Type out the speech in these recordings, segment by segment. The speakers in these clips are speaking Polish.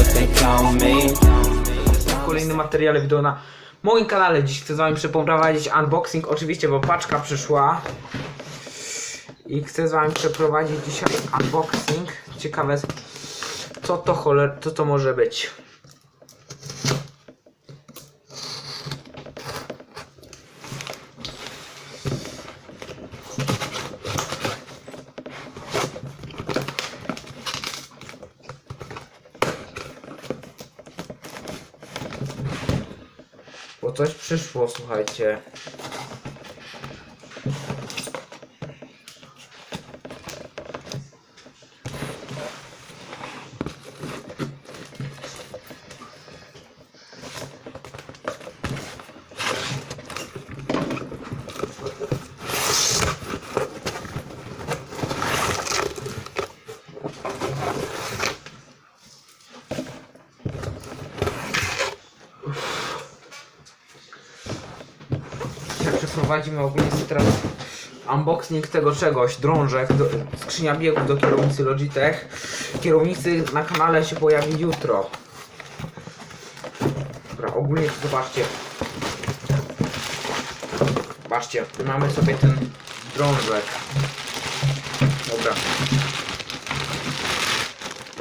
what they call me. wideo na moim kanale. Dziś chcę z wami przeprowadzić unboxing, oczywiście, bo paczka przyszła. I chcę z wami przeprowadzić dzisiaj unboxing. Ciekawe, co to choler, co to może być. Coś przyszło, słuchajcie. Przeprowadzimy ogólnie teraz unboxing tego czegoś, drążek, do, skrzynia biegów do kierownicy Logitech. Kierownicy na kanale się pojawi jutro. Dobra, ogólnie zobaczcie. Zobaczcie, mamy sobie ten drążek. Dobra.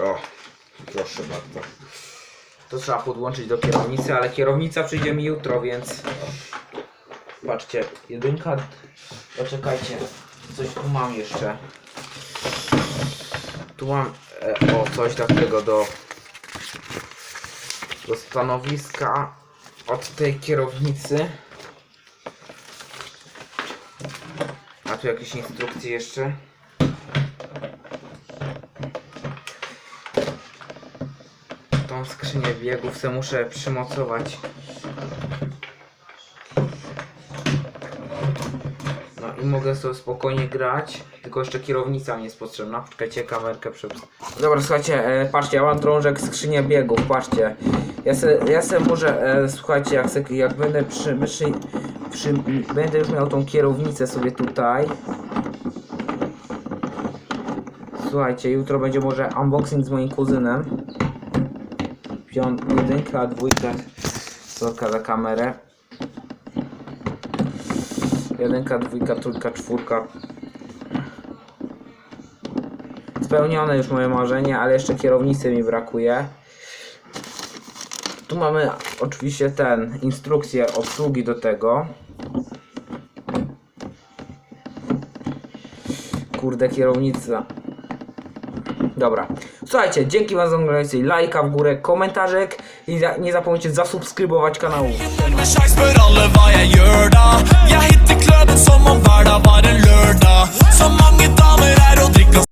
O, proszę bardzo. To trzeba podłączyć do kierownicy, ale kierownica przyjdzie mi jutro, więc Patrzcie, jedynka. Poczekajcie, coś tu mam jeszcze. Tu mam e, o coś takiego do do stanowiska od tej kierownicy. A tu jakieś instrukcje jeszcze. Tą skrzynię biegów se muszę przymocować i mogę sobie spokojnie grać, tylko jeszcze kierownica mi jest potrzebna. Poczekajcie, kamerkę przed... Dobra, słuchajcie, e, patrzcie, ja mam drążek skrzynię biegów, patrzcie. Ja se, ja se może, e, słuchajcie, jak, se, jak będę przy, przy, przy, będę już miał tą kierownicę sobie tutaj. Słuchajcie, jutro będzie może unboxing z moim kuzynem. Piąt, jedynka, dwójka, sorka za kamerę. Jedynka, dwójka, trójka, czwórka. Spełnione już moje marzenie, ale jeszcze kierownicy mi brakuje. Tu mamy oczywiście ten, instrukcję obsługi do tego. Kurde, kierownica. Dobra. Słuchajcie, dzięki wam za oglądanie. Lajka w górę, komentarzek i za- nie zapomnijcie zasubskrybować kanału.